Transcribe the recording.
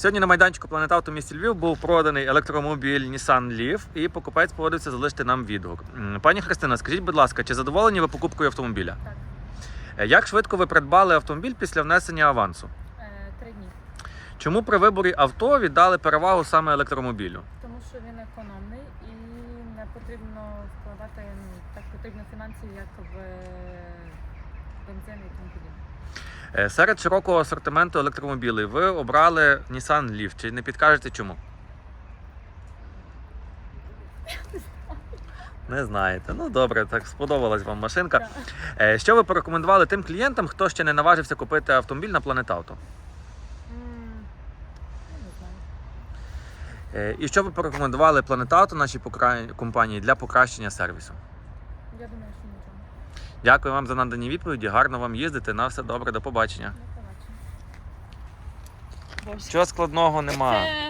Сьогодні на майданчику в місті Львів був проданий електромобіль Nissan Leaf і покупець погодився залишити нам відгук. Пані Христина, скажіть, будь ласка, чи задоволені ви покупкою автомобіля? Так. Е, Як швидко ви придбали автомобіль після внесення авансу? Е, Три дні. Чому при виборі авто віддали перевагу саме електромобілю? Тому що він економний і не потрібно вкладати так потрібно фінансів, як в бензин і тому подібне. Е, Серед широкого асортименту електромобілів ви обрали Nissan Leaf. Чи не підкажете чому? Не знаєте. Ну добре, так сподобалась вам машинка. Е, Що ви порекомендували тим клієнтам, хто ще не наважився купити автомобіль на не знаю. Е, І що ви порекомендували Planet Auto нашій компанії для покращення сервісу? Я думаю, що нічого. Дякую вам за надані відповіді. Гарно вам їздити. На все добре, до побачення. Побачимо. Чого складного нема. Це